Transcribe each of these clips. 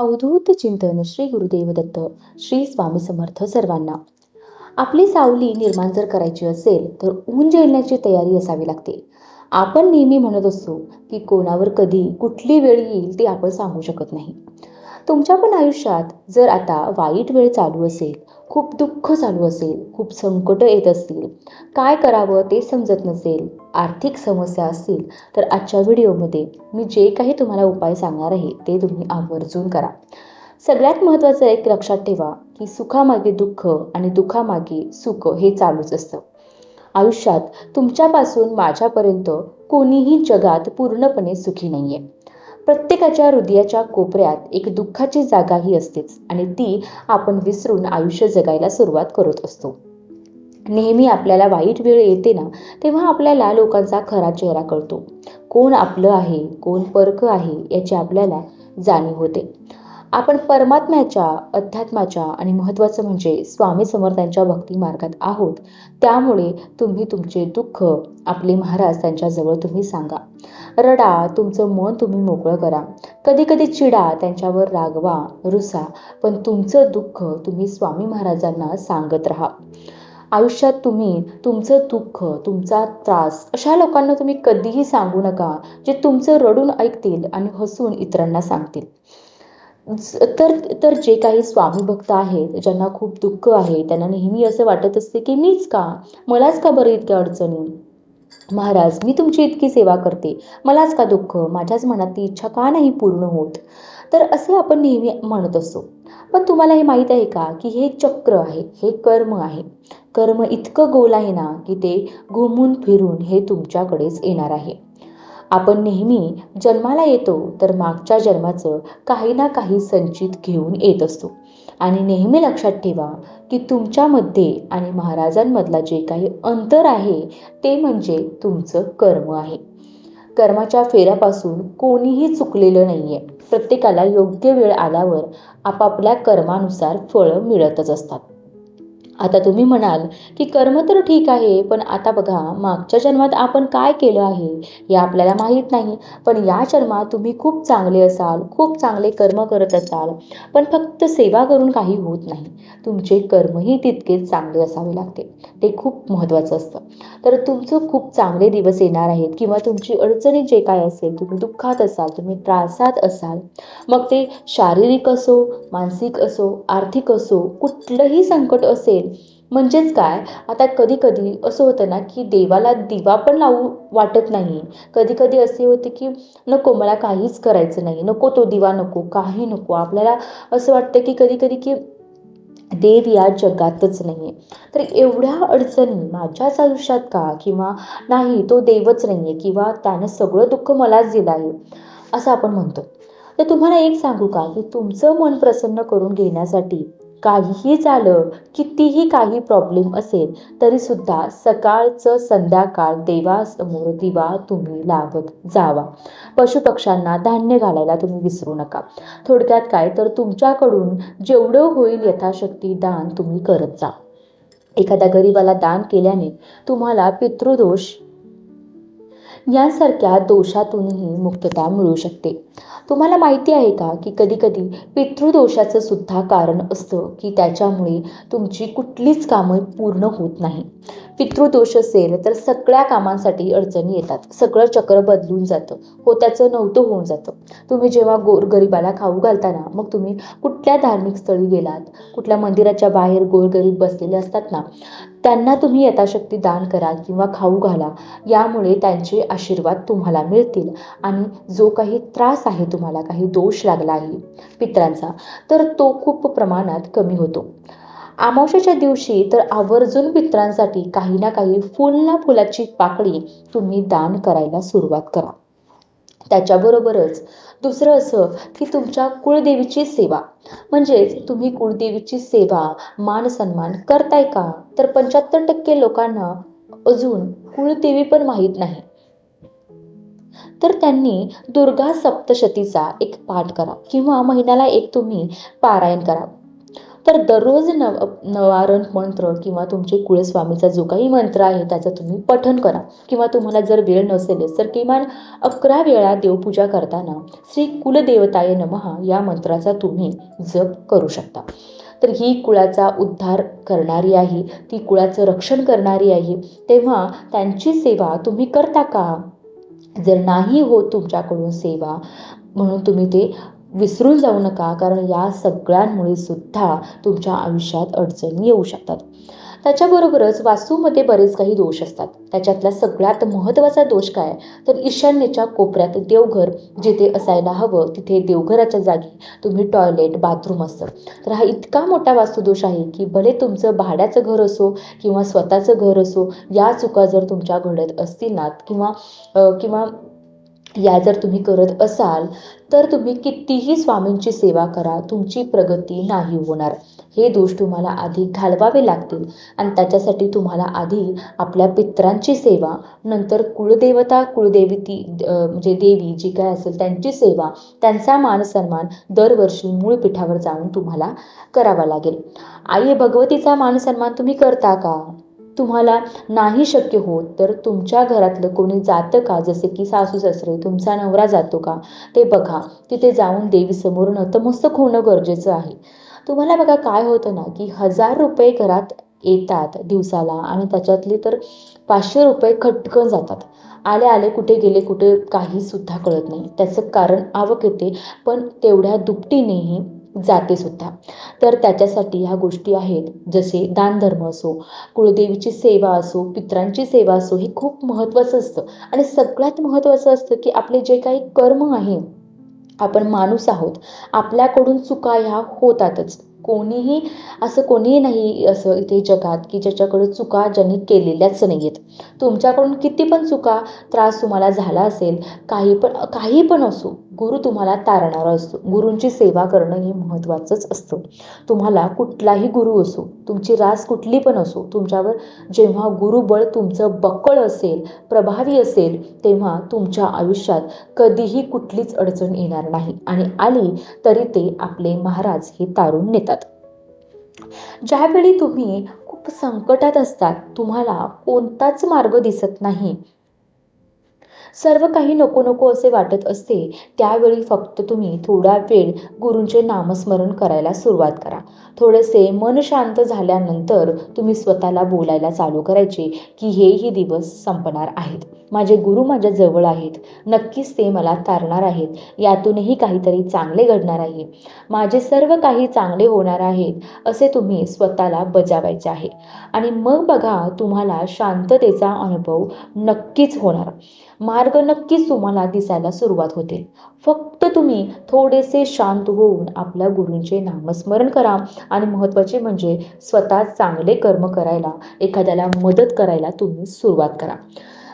अवधूत चिंतन श्री गुरुदेव दत्त श्री स्वामी समर्थ सर्वांना. आपली सावली निर्माण जर करायची असेल तर ऊन झेलण्याची तयारी असावी लागते. आपण नेहमी म्हणत असतो की कोणावर कधी कुठली वेळ येईल ती आपण सांगू शकत नाही. तुमच्या पण आयुष्यात जर आता वाईट वेळ चालू असेल खूप दुःख चालू असेल खूप संकट येत असतील काय करावं ते समजत नसेल आर्थिक समस्या असतील तर आजच्या व्हिडिओमध्ये मी जे काही तुम्हाला उपाय सांगणार आहे ते तुम्ही आवर्जून करा. सगळ्यात महत्त्वाचं एक लक्षात ठेवा की सुखामागे दुःख आणि दुःखामागे सुख हे चालूच असतं. आयुष्यात तुमच्यापासून माझ्यापर्यंत कोणीही जगात पूर्णपणे सुखी नाहीये. प्रत्येकाच्या हृदयाच्या कोपऱ्यात एक दुःखाची जागाही असतेच आणि ती आपण विसरून आयुष्य जगायला सुरुवात करत असतो. नेहमी आपल्याला वाईट वेळ येते ना तेव्हा आपल्याला लोकांचा खरा चेहरा कळतो. कोण आपलं आहे कोण परक आहे याची आपल्याला जाणीव होते. आपण परमात्म्याच्या अध्यात्माच्या आणि महत्त्वाचं म्हणजे स्वामी समर्थांच्या भक्ती मार्गात आहोत त्यामुळे तुम्ही तुमचे दुःख आपले महाराज त्यांच्याजवळ तुम्ही सांगा. रडा तुमचं मन तुम्ही मोकळं करा. कधी कधी चिडा त्यांच्यावर रागवा रुसा पण तुमचं दुःख तुम्ही स्वामी महाराजांना सांगत राहा. आयुष्यात तुम्ही तुमचं दुःख तुमचा त्रास अशा लोकांना तुम्ही कधीही सांगू नका जे तुमचं रडून ऐकतील आणि हसून इतरांना सांगतील. तर तर जे काही स्वामी भक्त आहेत ज्यांना खूप दुःख आहे त्यांना नेहमी असं वाटत असते की मीच का? मलाच का बरं इतक्या अडचणी महाराज मी तुमची इतकी सेवा करते. मलाच का दुःख? माझ्याच मनातली इच्छा का नाही पूर्ण होत? तर असे आपण नेहमी म्हणत असतो पण तुम्हाला हे माहीत आहे का की हे चक्र आहे हे कर्म आहे. कर्म इतकं गोल आहे ना की ते घुमून फिरून हे तुमच्याकडेच येणार आहे. आपण नेहमी जन्माला येतो तर मागच्या जन्माचं काही ना काही संचित घेऊन येत असतो. आणि नेहमी लक्षात ठेवा की तुमच्यामध्ये आणि महाराजांमधला जे काही अंतर आहे ते म्हणजे तुमचं कर्म आहे. कर्माच्या फेऱ्यापासून कोणीही चुकलेलं नाही आहे प्रत्येकाला योग्य वेळ आल्यावर आपापल्या कर्मानुसार फळं मिळतच असतात. आता तुम्ही म्हणाल की कर्म तर ठीक आहे पण आता बघा मागच्या जन्मात आपण काय केलं आहे हे आपल्याला माहीत नाही. पण या जन्मात तुम्ही खूप चांगले असाल खूप चांगले कर्म करत असाल पण फक्त सेवा करून काही होत नाही. तुमचे कर्मही तितकेच चांगले असावे लागते. ते खूप महत्त्वाचं असतं. तर तुमचं खूप चांगले दिवस येणार आहेत किंवा तुमची अडचणी जे काय असेल तुम्ही दुःखात असाल तुम्ही त्रासात असाल मग ते शारीरिक असो मानसिक असो आर्थिक असो कुठलंही संकट असेल म्हणजेच काय? आता कधी कधी असं होतं ना की देवाला दिवा पण लावू वाटत नाही. कधी कधी असे होते की नको मला काहीच करायचं नाही. नको तो दिवा नको काही नको. आपल्याला असं वाटतं की कधी कधी की देव या जगातच नाही आहे तर एवढ्या अडचणी माझ्याच आयुष्यात का? किंवा नाही तो देवच नाही आहे किंवा त्यानं सगळं दुःख मलाच दिलं आहे असं आपण म्हणतो. तर तुम्हाला एक सांगू का? की तुमचं मन प्रसन्न करून घेण्यासाठी काहीही झालं कितीही काही प्रॉब्लेम असेल तरी सुद्धा सकाळचं संध्याकाळ देवासमोर दिवा तुम्ही लावत जावा. पशुपक्ष्यांना धान्य घालायला तुम्ही विसरू नका. थोडक्यात काय? तर तुमच्याकडून जेवढं होईल यथाशक्ती दान तुम्ही करत जा. एखाद्या गरीबाला दान केल्याने तुम्हाला पितृदोष यांसारख्या दोषातूनही मुक्तता मिळू शकते. तुम्हाला माहिती आहे का की कधी कधी पितृदोषाचं सुद्धा कारण असतं की त्याच्यामुळे तुमची कुठलीच कामं पूर्ण होत नाही. पितृदोष असेल तर सगळ्या कामांसाठी अडचणी येतात. सगळं चक्र बदलून जातं. हो त्याचं नव्हतं होऊन जातं. तुम्ही जेव्हा गोरगरिबाला खाऊ घालताना मग तुम्ही कुठल्या धार्मिक स्थळी गेलात? कुठल्या मंदिराच्या बाहेर गोरगरीब बसलेले असतात ना? त्यांना तुम्ही यथाशक्ती दान करा किंवा खाऊ घाला. यामुळे त्यांचे आशीर्वाद तुम्हाला मिळतील आणि जो काही त्रास आहे तुम्हाला काही दोष लागला आहे पित्रांचा तर तो खूप प्रमाणात कमी होतो. अमावश्याच्या दिवशी तर आवर्जून पित्रांसाठी काही ना काही फुल ना फुलाची पाकळी तुम्ही दान करायला सुरुवात करा. त्याच्याबरोबरच दुसरं असं की तुमच्या कुळदेवीची सेवा. म्हणजेच तुम्ही कुळदेवीची सेवा मान सन्मान करताय का? तर पंच्याहत्तर टक्के लोकांना अजून कुळदेवी पण माहीत नाही. तर त्यांनी दुर्गा सप्तशतीचा एक पाठ करा किंवा महिन्याला एक तुम्ही पारायण करा. तर दररोज नव नवारण मंत्र किंवा तुमचे कुळस्वामीचा जो काही मंत्र आहे त्याचं तुम्ही पठन करा. किंवा तुम्हाला जर वेळ नसेलच तर किमान अकरा वेळा देवपूजा करताना श्री कुलदेवताय नमः या मंत्राचा तुम्ही जप करू शकता. तर ही कुळाचा उद्धार करणारी आहे ती कुळाचं रक्षण करणारी आहे तेव्हा त्यांची सेवा तुम्ही करता का? जर नाही होत तुमच्याकडून सेवा म्हणून तुम्ही ते विसरून जाऊ नका कारण या सगळ्यांमुळे सुद्धा तुमच्या आयुष्यात अडचणी येऊ शकतात. त्याच्याबरोबरच वास्तूमध्ये बरेच काही दोष असतात. त्याच्यातला सगळ्यात महत्त्वाचा दोष काय? तर ईशान्येच्या कोपऱ्यात देवघर जिथे असायला हवं तिथे देवघराच्या जागी तुम्ही टॉयलेट बाथरूम असतं. तर हा इतका मोठा वास्तुदोष आहे की भले तुमचं भाड्याचं घर असो किंवा स्वतःचं घर असो या चुका जर तुमच्या घडत असतील ना किंवा किंवा या जर तुम्ही करत असाल तर तुम्ही कितीही स्वामींची सेवा करा तुमची प्रगती नाही होणार. हे दोष तुम्हाला आधी घालवावे लागतील आणि त्याच्यासाठी तुम्हाला आधी आपल्या पित्रांची सेवा नंतर कुळदेवता कुळदेवी ती म्हणजे देवी जी काय असेल त्यांची सेवा त्यांचा मान सन्मान दरवर्षी मूळ पीठावर जाऊन तुम्हाला करावा लागेल. आई भगवतीचा मान सन्मान तुम्ही करता का? तुम्हाला नाही शक्य होत तर तुमच्या घरातलं कोणी जातं का? जसे की सासू सासरे तुमचा नवरा जातो का? ते बघा. तिथे जाऊन देवीसमोर नतमस्तक होणं गरजेचं आहे. तुम्हाला बघा काय होतं ना की हजार रुपये घरात येतात दिवसाला आणि त्याच्यातले तर पाचशे रुपये खटकन जातात. आले आले कुठे गेले कुठे काही सुद्धा कळत नाही. त्याचं कारण आवक येते. पण तेवढ्या दुपटीनेही जाते सुद्धा तर त्याच्यासाठी ह्या गोष्टी आहेत. जसे दानधर्म असो कुळदेवीची सेवा असो पित्रांची सेवा असो हे खूप महत्त्वाचं असतं. आणि सगळ्यात महत्त्वाचं असतं की आपले जे काही कर्म आहे आपण माणूस आहोत आपल्याकडून चुका ह्या होतातच. कोणीही असं कोणीही नाही असं इथे जगात की ज्याच्याकडं चुका ज्यांनी केलेल्याच नाही आहेत तुमच्याकडून किती पण चुका त्रास तुम्हाला झाला असेल काही पण काही पण असो गुरु तुम्हाला तारणारा असतो. गुरूंची सेवा करणं हे महत्त्वाचंच असतं. तुम्हाला कुठलाही गुरु असो तुमची रास कुठली पण असो तुमच्यावर जेव्हा गुरुबळ तुमचं बक्कळ असेल प्रभावी असेल तेव्हा तुमच्या आयुष्यात कधीही कुठलीच अडचण येणार नाही. आणि आली तरी ते आपले महाराज हे तारून नेतात. ज्यावेळी तुम्ही खूप संकटात असतात तुम्हाला कोणताच मार्ग दिसत नाही. सर्व काही नको नको असे वाटत असते त्यावेळी फक्त तुम्ही थोडा वेळ गुरूंचे नामस्मरण करायला सुरुवात करा. थोडेसे मन शांत झाल्यानंतर तुम्ही स्वतःला बोलायला चालू करायचे की हेही दिवस संपणार आहेत. माझे गुरु माझ्या जवळ आहेत. नक्कीच ते मला तारणार आहेत. यातूनही काहीतरी चांगले घडणार आहे. माझे सर्व काही चांगले होणार आहेत असे तुम्ही स्वतःला बजावायचे आहे. आणि मग बघा तुम्हाला शांततेचा अनुभव नक्कीच होणार. मार्ग नक्कीच तुम्हाला दिसायला सुरुवात होते फक्त तुम्ही थोडेसे शांत होऊन आपल्या गुरूंचे नामस्मरण करा आणि महत्त्वाचे म्हणजे स्वतः चांगले कर्म करायला एखाद्याला मदत करायला तुम्ही सुरुवात करा.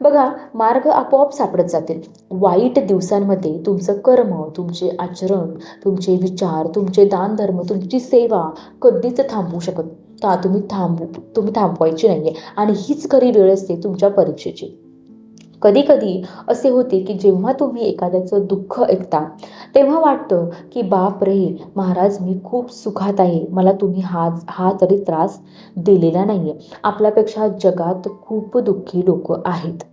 बघा मार्ग आपोआप सापडत जातील. वाईट दिवसांमध्ये तुमचं कर्म तुमचे आचरण तुमचे विचार तुमचे दानधर्म तुमची सेवा कधीच थांबवू शकत का तुम्ही थांबू तुम्ही थांबवायची नाही आहे आणि हीच खरी वेळ असते तुमच्या परीक्षेची. कधी कधी असे होते की जेव्हा तुम्ही एखाद्याचं दुःख ऐकता तेव्हा वाटतं की बाप रे महाराज मी खूप सुखात आहे. मला तुम्ही हा हा तरी त्रास दिलेला नाही आहे आपल्यापेक्षा जगात खूप दुःखी लोक आहेत.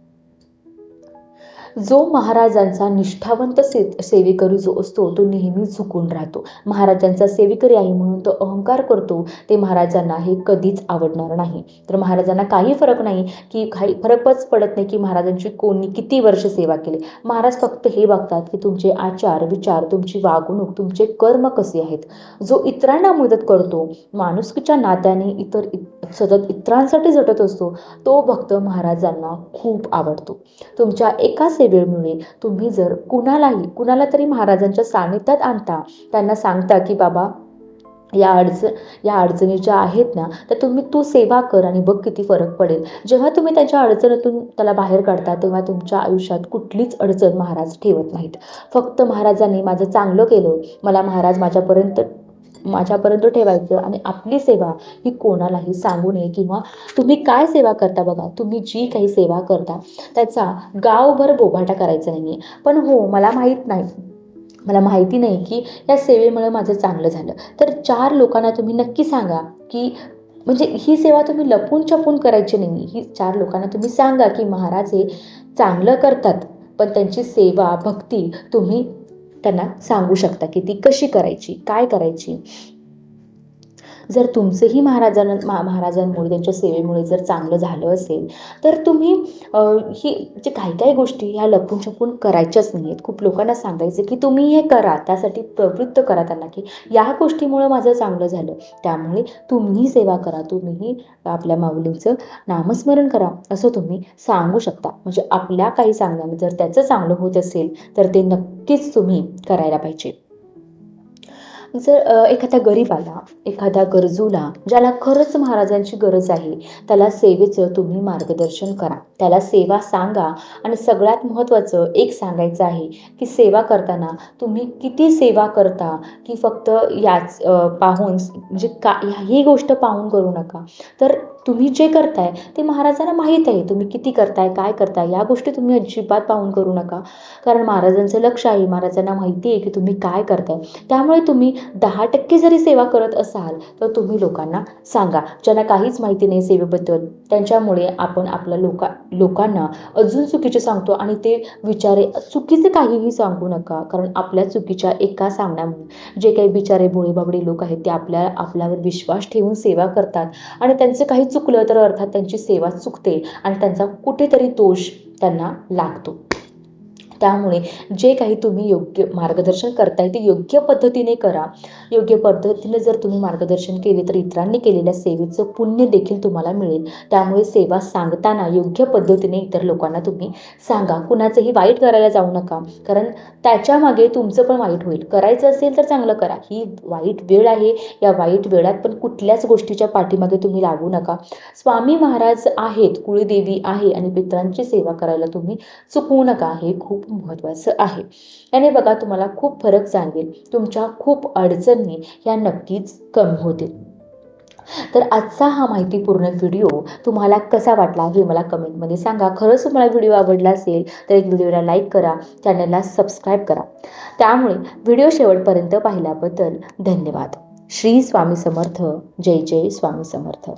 जो महाराजांचा निष्ठावंत से सेवेकरी जो असतो तो नेहमी झुकून राहतो. महाराजांचा सेवेकरी आहे म्हणून तो अहंकार करतो ते महाराजांना हे कधीच आवडणार नाही. तर महाराजांना काही फरक नाही की काही फरकच पडत नाही की महाराजांची कोणी किती वर्ष सेवा केली. महाराज फक्त हे बघतात की तुमचे आचार विचार तुमची वागणूक तुमचे कर्म कसे आहेत? जो इतरांना मदत करतो माणुसकीच्या नात्याने इतर सतत इतरांसाठी झटत असतो तो भक्त महाराजांना खूप आवडतो. तुमच्या एका वेळमुळे तुम्ही जर कुणालाही कुणाला तरी महाराजांच्या सानिध्यात आणता त्यांना सांगता की बाबा या अडचण या अडचणी ज्या आहेत ना तर तुम्ही तू सेवा कर आणि बघ किती फरक पडेल. जेव्हा तुम्ही त्याच्या अडचणीतून त्याला बाहेर काढता तेव्हा तुमच्या आयुष्यात कुठलीच अडचण महाराज ठेवत नाहीत. फक्त महाराजांनी माझं चांगलं केलं. मला महाराज माझ्यापर्यंत माझ्यापर्यंत ठेवायचं आणि आपली सेवा ही कोणालाही सांगू नये किंवा तुम्ही काय सेवा करता बघा तुम्ही जी काही सेवा करता त्याचा गावभर बोभाटा करायचा नाही पण हो मला माहीत नाही. मला माहिती नाही की या सेवेमुळे माझं चांगलं झालं. तर चार लोकांना तुम्ही नक्की सांगा की म्हणजे ही सेवा तुम्ही लपून छपून करायची नाही ही चार लोकांना तुम्ही सांगा की महाराज हे चांगलं करतात पण त्यांची सेवा भक्ती तुम्ही त्यांना सांगू शकता की ती कशी करायची काय करायची. जर तुमचंही महाराजांना महाराजांमुळे त्यांच्या सेवेमुळे जर चांगलं झालं असेल तर तुम्ही ही जे काही काही गोष्टी ह्या लपून छपून करायच्याच नाही आहेत खूप लोकांना सांगायचं की तुम्ही हे करा त्यासाठी प्रवृत्त करा त्यांना की या गोष्टीमुळं माझं चांगलं झालं. त्यामुळे तुम्ही सेवा करा तुम्हीही आपल्या माऊलींचं नामस्मरण करा असं तुम्ही सांगू शकता. म्हणजे आपल्या काही सांगण्याने जर त्याचं चांगलं होत असेल तर ते नक्कीच तुम्ही करायला पाहिजे. जर एखाद्या गरीबाला एखाद्या गरजूला ज्याला खरंच महाराजांची गरज आहे त्याला सेवेचं तुम्ही मार्गदर्शन करा. त्याला सेवा सांगा आणि सगळ्यात महत्त्वाचं एक सांगायचं आहे की सेवा करताना तुम्ही किती सेवा करता की फक्त याच पाहून म्हणजे का ही गोष्ट पाहून करू नका. तर तुम्ही जे करताय ते महाराजांना माहीत आहे. तुम्ही किती करताय काय करताय या गोष्टी तुम्ही अजिबात पाहून करू नका. कारण महाराजांचं लक्ष आहे महाराजांना माहिती आहे की तुम्ही काय करताय. त्यामुळे तुम्ही दहा टक्के जरी सेवा करत असाल तर तुम्ही लोकांना सांगा. ज्यांना काहीच माहिती नाही सेवेबद्दल त्यांच्यामुळे आपण आपल्या लोका लोकांना अजून चुकीचे सांगतो आणि ते विचारे चुकीचे काहीही सांगू नका. कारण आपल्या चुकीच्या एका सांगण्यामुळे जे काही बिचारे भोळेबाबडे लोक आहेत ते आपल्या आपल्यावर विश्वास ठेवून सेवा करतात. आणि त्यांचं काही चुकलं तर अर्थात त्यांची सेवा चुकते आणि त्यांचा कुठेतरी दोष त्यांना लागतो. त्यामुळे जे काही तुम्ही योग्य मार्गदर्शन करताय ते योग्य पद्धतीने करा. योग्य पद्धतीने जर तुम्ही मार्गदर्शन केले तर इतरांनी केलेल्या सेवेचं पुण्य देखील तुम्हाला मिळेल. त्यामुळे सेवा सांगताना योग्य पद्धतीने इतर लोकांना तुम्ही सांगा. कुणाचंही वाईट करायला जाऊ नका. कारण त्याच्यामागे तुमचं पण वाईट होईल. करायचं असेल तर चांगलं करा. ही वाईट वेळ आहे. या वाईट वेळात पण कुठल्याच गोष्टीच्या पाठीमागे तुम्ही लागू नका. स्वामी महाराज आहेत कुळदेवी आहे आणि पित्रांची सेवा करायला तुम्ही चुकवू नका. हे खूप खूप महत्त्वाचं आहे. याने बघा तुम्हाला खूप फरक जाणवेल. तुमच्या खूप अडचणी ह्या नक्कीच कमी होतील. तर आजचा हा माहितीपूर्ण व्हिडिओ तुम्हाला कसा वाटला हे मला कमेंटमध्ये सांगा. खरंच तुम्हाला व्हिडिओ आवडला असेल तर एक व्हिडिओला लाईक करा चॅनलला सबस्क्राईब करा. त्यामुळे व्हिडिओ शेवटपर्यंत पाहिल्याबद्दल धन्यवाद. श्री स्वामी समर्थ. जय जय स्वामी समर्थ.